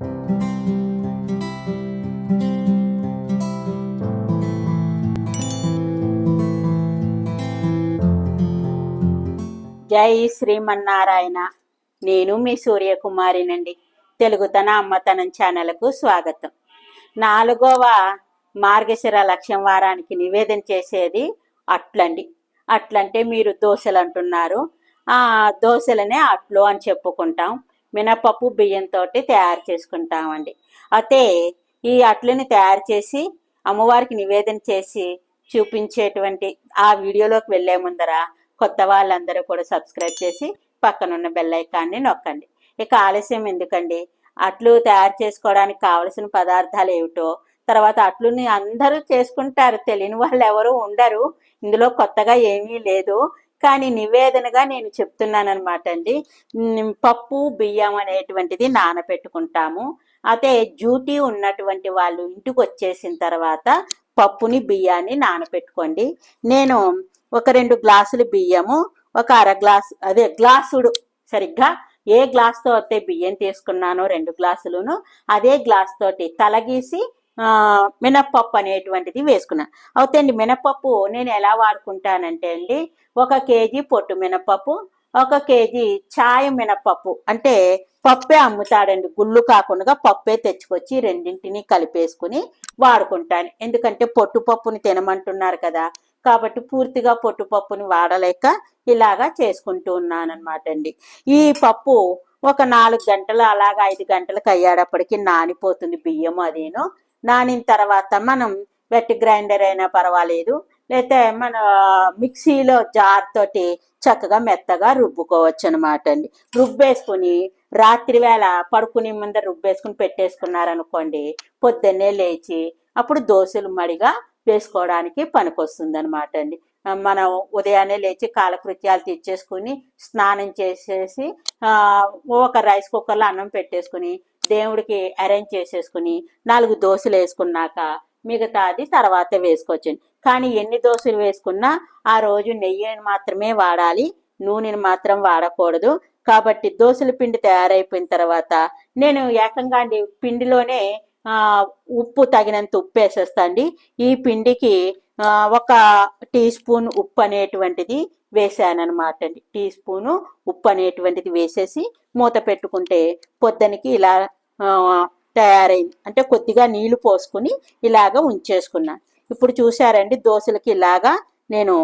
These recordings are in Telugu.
జై శ్రీమన్నారాయణ. నేను మీ సూర్యకుమారినండి. తెలుగుతన అమ్మతనం ఛానల్కు స్వాగతం. నాలుగవ మార్గశిర లక్ష్యం వారానికి నివేదన చేసేది అట్లండి. అట్లంటే మీరు దోశలు అంటున్నారు ఆ దోశలనే అట్లు అని చెప్పుకుంటాం. మినపప్పు బియ్యంతో తయారు చేసుకుంటామండి. అయితే ఈ అట్లని తయారు చేసి అమ్మవారికి నివేదన చేసి చూపించేటువంటి ఆ వీడియోలోకి వెళ్ళే ముందర కొత్త వాళ్ళందరూ కూడా సబ్స్క్రైబ్ చేసి పక్కనున్న బెల్ ఐకాన్ని నొక్కండి. ఇక ఆలస్యం ఎందుకండి? అట్లు తయారు చేసుకోవడానికి కావలసిన పదార్థాలు ఏమిటో తర్వాత అట్లుని అందరూ చేసుకుంటారు తెలియని వాళ్ళు ఎవరు ఉండరు. ఇందులో కొత్తగా ఏమీ లేదు. కానీ నివేదనగా నేను చెప్తున్నాను అనమాట అండి పప్పు బియ్యం అనేటువంటిది నానబెట్టుకుంటాము అయితే డ్యూటీ ఉన్నటువంటి వాళ్ళు ఇంటికి వచ్చేసిన తర్వాత పప్పుని బియ్యాన్ని నానబెట్టుకోండి నేను ఒక రెండు గ్లాసులు బియ్యము ఒక అర గ్లాసు అదే గ్లాసుడు సరిగ్గా ఏ గ్లాస్తో అయితే బియ్యం తీసుకున్నానో రెండు గ్లాసులును అదే గ్లాస్ తోటి తలగీసి మినప్పప్పు అనేటువంటిది వేసుకున్నాను అవుతండి మినప్పప్పు నేను ఎలా వాడుకుంటానంటే అండి ఒక కేజీ పొట్టు మినప్పప్పు ఒక కేజీ చాయ మినప్పప్పు. అంటే పప్పే అమ్ముతాడండి గుళ్ళు కాకుండా పప్పే తెచ్చుకొచ్చి రెండింటిని కలిపేసుకుని వాడుకుంటాను. ఎందుకంటే పొట్టుపప్పుని తినమంటున్నారు కదా కాబట్టి పూర్తిగా పొట్టుపప్పుని వాడలేక ఇలాగా చేసుకుంటూ ఉన్నాను అనమాట అండి. ఈ పప్పు ఒక నాలుగు గంటలు అలాగా ఐదు గంటలకు అయ్యేటప్పటికి నానిపోతుంది బియ్యం అదేను. నానిన తర్వాత మనం వెట్ గ్రైండర్ అయినా పర్వాలేదు. లేతే మన మిక్సీలో జార్ తోటి చక్కగా మెత్తగా రుబ్బుకోవచ్చు అనమాట అండి. రుబ్బేసుకుని రాత్రి వేళ పడుకునే ముందర రుబ్బేసుకుని పెట్టేసుకున్నారనుకోండి పొద్దున్నే లేచి అప్పుడు దోశలు మడిగా వేసుకోవడానికి పనికొస్తుంది అనమాట అండి. మనం ఉదయాన్నే లేచి కాలకృత్యాలు తెచ్చేసుకుని స్నానం చేసేసి ఒక రైస్ కుక్కర్లో అన్నం పెట్టేసుకుని దేవుడికి అరేంజ్ చేసేసుకుని నాలుగు దోశలు వేసుకున్నాక మిగతాది తర్వాత వేసుకోవచ్చండి కానీ ఎన్ని దోశలు వేసుకున్నా ఆ రోజు నెయ్యిని మాత్రమే వాడాలి నూనెని మాత్రం వాడకూడదు. కాబట్టి దోశల పిండి తయారైపోయిన తర్వాత నేను ఏకంగా అండి పిండిలోనే ఉప్పు తగినంత ఉప్పు వేసేస్తాండి ఈ పిండికి ఒక టీ స్పూన్ ఉప్పు అనేటువంటిది వేసాను అండి. టీ స్పూను ఉప్పు అనేటువంటిది వేసేసి మూత పెట్టుకుంటే పొద్దునకి ఇలా తయారైంది. అంటే కొద్దిగా నీళ్ళు పోసుకుని ఇలాగ ఉంచేసుకున్నాను ఇప్పుడు చూసారండి దోశలకి ఇలాగా నేను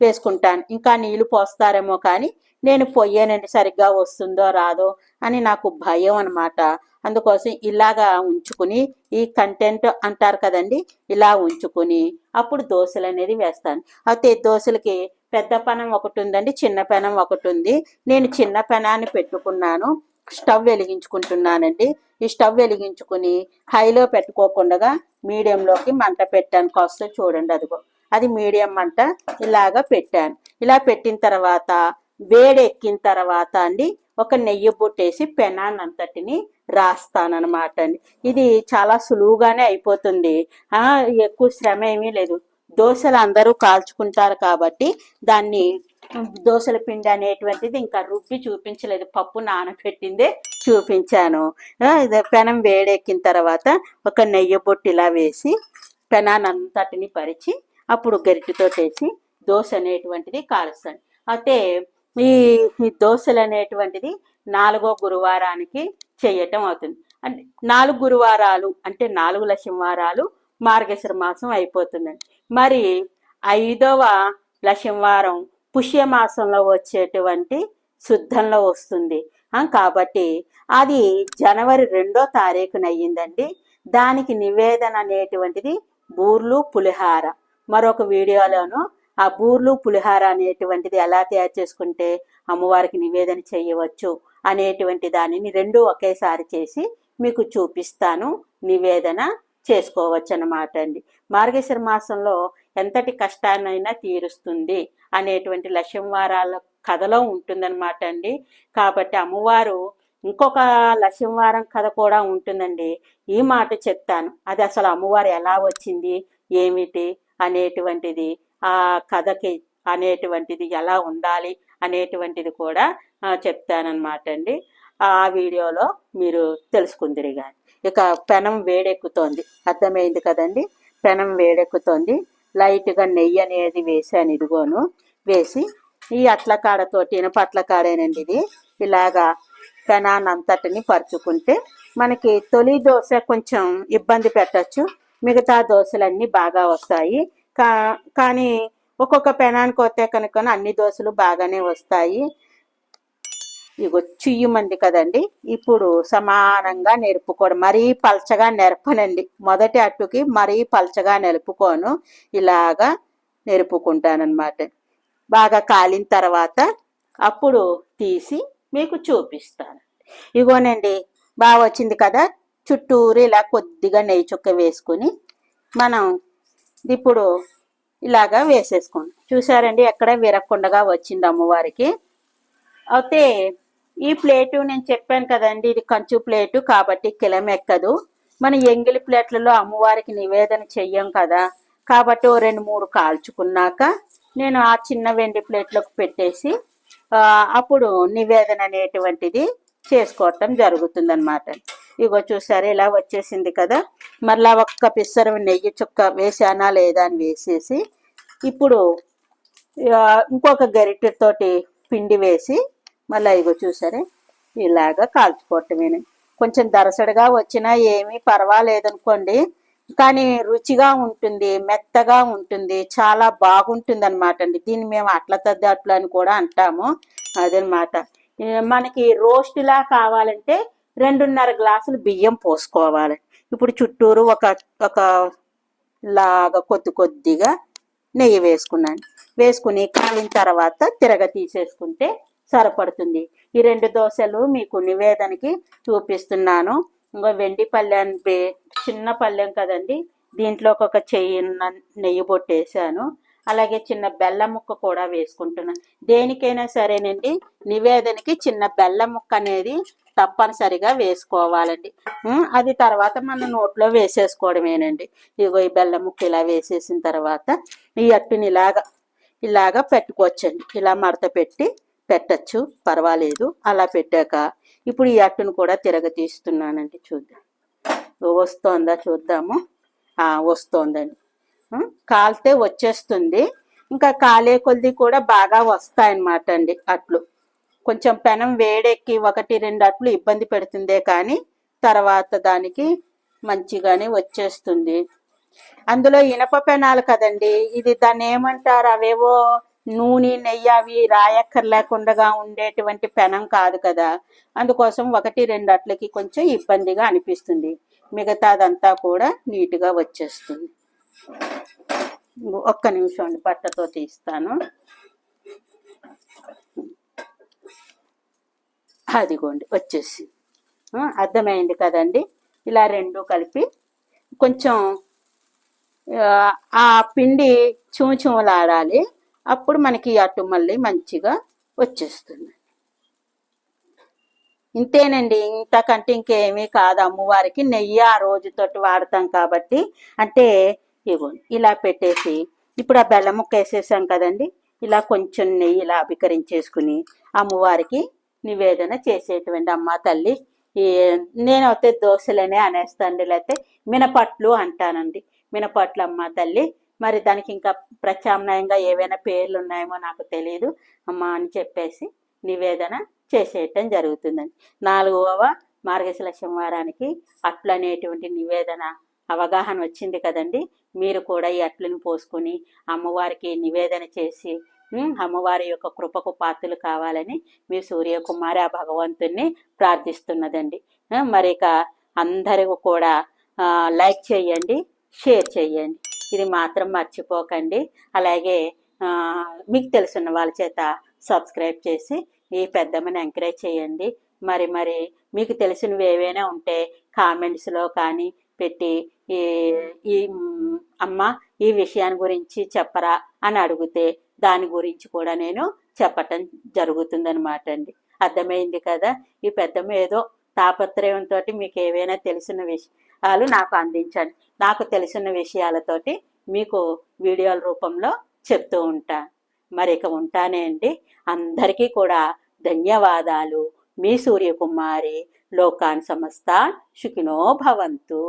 వేసుకుంటాను. ఇంకా నీళ్ళు పోస్తారేమో కానీ నేను పొయ్యానండి సరిగ్గా వస్తుందో రాదో అని నాకు భయం అనమాట అందుకోసం ఇలాగా ఉంచుకుని ఈ కంటెంట్ అంటారు కదండి ఇలా ఉంచుకుని అప్పుడు దోశలు అనేది వేస్తాను. అయితే దోశలకి పెద్ద పెనం ఒకటి ఉందండి చిన్న పెనం ఒకటి ఉంది. నేను చిన్న పెనాన్ని పెట్టుకున్నాను. స్టవ్ వెలిగించుకుంటున్నానండి. ఈ స్టవ్ వెలిగించుకుని హైలో పెట్టుకోకుండా మీడియంలోకి మంట పెట్టాను. కాస్త చూడండి అదిగో. అది మీడియం మంట ఇలాగా పెట్టాను. ఇలా పెట్టిన తర్వాత వేడి ఎక్కిన తర్వాత అండి ఒక నెయ్యి బుట్టేసి పెనాన్ అంతటిని రాస్తానమాట అండి. ఇది చాలా సులువుగానే అయిపోతుంది. ఎక్కువ శ్రమ ఏమీ లేదు. దోశలు అందరూ కాల్చుకుంటారు కాబట్టి దాన్ని దోశల పిండి అనేటువంటిది ఇంకా రుబ్బి చూపించలేదు. పప్పు నానబెట్టిందే చూపించాను. ఇది పెనం వేడెక్కిన తర్వాత ఒక నెయ్యి బొట్టు ఇలా వేసి పెనాన్ని అంతటిని పరిచి అప్పుడు గరిటితో వేసి దోశ అనేటువంటిది కాలుస్తాను. అయితే ఈ ఈ దోశలు అనేటువంటిది నాలుగో గురువారానికి చేయటం అవుతుంది. అంటే నాలుగు గురువారాలు అంటే నాలుగు లక్ష్మవారాలు మార్గశిర మాసం అయిపోతుందండి. మరి ఐదవ లక్ష్మవారం పుష్యమాసంలో వచ్చేటువంటి శుద్ధంలో వస్తుంది. కాబట్టి అది జనవరి రెండో తారీఖున అయ్యిందండి దానికి నివేదన అనేటువంటిది బూర్లు పులిహార. మరొక వీడియోలోను ఆ బూర్లు పులిహార అనేటువంటిది ఎలా తయారు చేసుకుంటే అమ్మవారికి నివేదన చేయవచ్చు అనేటువంటి దానిని రెండు ఒకేసారి చేసి మీకు చూపిస్తాను. నివేదన చేసుకోవచ్చు అన్నమాట అండి. మార్గేశ్వర మాసంలో ఎంతటి కష్టాన్నైనా తీరుస్తుంది అనేటువంటి లక్ష్యం వారాల కథలో ఉంటుందన్నమాట అండి. కాబట్టి అమ్మవారు ఇంకొక లక్ష్యంవారం కథ కూడా ఉంటుందండి. ఈ మాట చెప్తాను. అది అసలు అమ్మవారు ఎలా వచ్చింది ఏమిటి అనేటువంటిది ఆ కథకి అనేటువంటిది ఎలా ఉండాలి అనేటువంటిది కూడా ఆ, చెప్తానన్నమాట అండి. ఆ వీడియోలో మీరు తెలుసుకుందిరి కానీ ఇక పెనం వేడెక్కుతోంది. అర్థమైంది కదండి? పెనం వేడెక్కుతోంది. లైట్గా నెయ్యి అనేది వేసాను ఇదిగోను. వేసి ఈ అట్ల కాడతోటి ఇనపట్ల కాడేనండి ఇది. ఇలాగా పెనాన్నంతటిని పరుచుకుంటే మనకి తొలి దోశ కొంచెం ఇబ్బంది పెట్టచ్చు. మిగతా దోశలన్నీ బాగా వస్తాయి. కా కానీ ఒక్కొక్క పెనానికి వస్తే కనుక అన్ని దోశలు బాగానే వస్తాయి. ఇగో చియ్యమంది కదండి. ఇప్పుడు సమానంగా నేర్పుకోవడం మరీ పల్చగా నేర్పనండి. మొదటి అట్టుకి మరీ పల్చగా నిలుపుకోను ఇలాగా నేర్పుకుంటానమాట బాగా కాలిన తర్వాత అప్పుడు తీసి మీకు చూపిస్తాను. ఇగోనండి బాగా వచ్చింది కదా. చుట్టూరు ఇలా కొద్దిగా నెయ్యి చుక్క వేసుకుని మనం ఇప్పుడు ఇలాగా వేసేసుకోండి. చూసారండి ఎక్కడ విరక్కుండగా వచ్చింది అమ్మవారికి. అయితే ఈ ప్లేటు నేను చెప్పాను కదండి ఇది కంచు ప్లేటు కాబట్టి కిలమెక్కదు. మన ఎంగిలి ప్లేట్లలో అమ్మవారికి నివేదన చెయ్యం కదా. కాబట్టి ఓ రెండు మూడు కాల్చుకున్నాక నేను ఆ చిన్న వెండి ప్లేట్లోకి పెట్టేసి అప్పుడు నివేదన అనేటువంటిది చేసుకోవటం జరుగుతుందన్నమాట. ఇగో చూసారు ఇలా వచ్చేసింది కదా. మళ్ళా ఒక్క పిස්සర నెయ్యి చుక్క వేసానా లేదా అని వేసేసి ఇప్పుడు ఇంకొక గరిటెతోటి పిండి వేసి మళ్ళీ ఇగో చూసారే? ఇలాగా కాల్చుకోవటమేను. కొంచెం దరసడిగా వచ్చినా ఏమీ పర్వాలేదనుకోండి కానీ రుచిగా ఉంటుంది మెత్తగా ఉంటుంది చాలా బాగుంటుంది అనమాట అండి దీన్ని మేము అట్ల తద్దట్లు అని కూడా అంటాము. అదనమాట. ఏ, మనకి రోస్ట్లా కావాలంటే రెండున్నర గ్లాసులు బియ్యం పోసుకోవాలి. ఇప్పుడు చుట్టూరు ఒక ఒక లాగా కొద్ది కొద్దిగా నెయ్యి వేసుకున్నాను. వేసుకుని కాలిన తర్వాత తిరగ తీసేసుకుంటే సరిపడుతుంది. ఈ రెండు దోశలు మీకు నివేదనకి చూపిస్తున్నాను. ఇంకా వెండి పళ్ళెం చిన్న పళ్ళెం కదండి. దీంట్లో ఒక చెయ్యి నెయ్యి పొట్టేసాను అలాగే చిన్న బెల్లం ముక్క కూడా వేసుకుంటున్నాను దేనికైనా సరేనండి నివేదనకి చిన్న బెల్లం ముక్క అనేది తప్పనిసరిగా వేసుకోవాలండి. అది తర్వాత మన నోట్లో వేసేసుకోవడమేనండి. ఇగో ఈ బెల్లం ముక్క ఇలా వేసేసిన తర్వాత ఈ అట్టుని ఇలాగా ఇలాగా పెట్టుకోవచ్చండి. ఇలా మడత పెట్టి పెట్టచ్చు పర్వాలేదు. అలా పెట్టాక ఇప్పుడు ఈ అట్టును కూడా తిరగ తిరగతీస్తున్నానండి చూద్దాం. వస్తోందా చూద్దాము. వస్తోందండి. కాల్తే కాలితే వచ్చేస్తుంది. ఇంకా కాలే కొద్ది కూడా బాగా వస్తాయన్నమాట అండి అట్లు. కొంచెం పెనం వేడెక్కి ఒకటి రెండు అట్లు ఇబ్బంది పెడుతుందే కానీ తర్వాత దానికి మంచిగానే వచ్చేస్తుంది. అందులో ఇనప పెనాలు కదండి ఇది దాన్ని ఏమంటారు? అవేవో నూనె నెయ్యి అవి రాయక్కర్లేకుండా ఉండేటువంటి పెనం కాదు కదా. అందుకోసం ఒకటి రెండు అట్లకి కొంచెం ఇబ్బందిగా అనిపిస్తుంది. మిగతాదంతా కూడా నీట్గా వచ్చేస్తుంది. ఒక్క నిమిషం అండి బట్టతో తీస్తాను. అదిగోండి వచ్చేసి అర్థమైంది కదండి? ఇలా రెండు కలిపి కొంచెం ఆ, ఆ పిండి చూచుమలాడాలి అప్పుడు మనకి అటు మళ్ళీ మంచిగా వచ్చేస్తుంది. ఇంతేనండి ఇంతకంటే ఇంకేమీ కాదు. అమ్మవారికి నెయ్యి ఆ రోజుతోటి వాడతాం కాబట్టి అంటే ఇగోండి ఇలా పెట్టేసి ఇప్పుడు ఆ బెల్లం ముక్క వేసేసాం కదండి ఇలా కొంచెం నెయ్యి ఇలా అభికరించేసుకుని అమ్మవారికి నివేదన చేసేటువంటి అమ్మ తల్లి నేనైతే దోశలనే అనేస్తానండి లేకపోతే మినపట్లు అంటానండి. మినపట్లు అమ్మ తల్లి మరి దానికి ఇంకా ప్రత్యామ్నాయంగా ఏవైనా పేర్లు ఉన్నాయేమో నాకు తెలియదు అమ్మ అని చెప్పేసి నివేదన చేసేయటం జరుగుతుందండి. నాలుగవ మార్గశిల వారానికి అట్లు అనేటువంటి నివేదన అవగాహన వచ్చింది కదండి. మీరు కూడా ఈ అట్లను పోసుకొని అమ్మవారికి నివేదన చేసి అమ్మవారి యొక్క కృపకు పాత్రలు కావాలని మీ సూర్యకుమారి ఆ భగవంతుణ్ణి ప్రార్థిస్తున్నదండి. మరి ఇక అందరూ కూడా లైక్ చేయండి షేర్ చేయండి. ఇది మాత్రం మర్చిపోకండి. అలాగే మీకు తెలుసున్న వాళ్ళ చేత సబ్స్క్రైబ్ చేసి ఈ పెద్దమ్మని ఎంకరేజ్ చేయండి. మరి మరి మీకు తెలిసినవి ఏవైనా ఉంటే కామెంట్స్లో కానీ పెట్టి ఈ ఈ అమ్మ ఈ విషయాన్ని గురించి చెప్పరా అని అడిగితే దాని గురించి కూడా నేను చెప్పటం జరుగుతుందనమాట అండి. అర్థమైంది కదా? ఈ పెద్దమ్మ ఏదో తాపత్రయంతో మీకు ఏవైనా తెలిసిన విషయం విషయాలు నాకు అందించండి. నాకు తెలిసిన విషయాలతోటి మీకు వీడియోల రూపంలో చెప్తూ ఉంటా. మరి ఇక ఉంటానే అండి. అందరికీ కూడా ధన్యవాదాలు. మీ సూర్యకుమారి లోకాన్ సమస్త శుకినో భవంతు.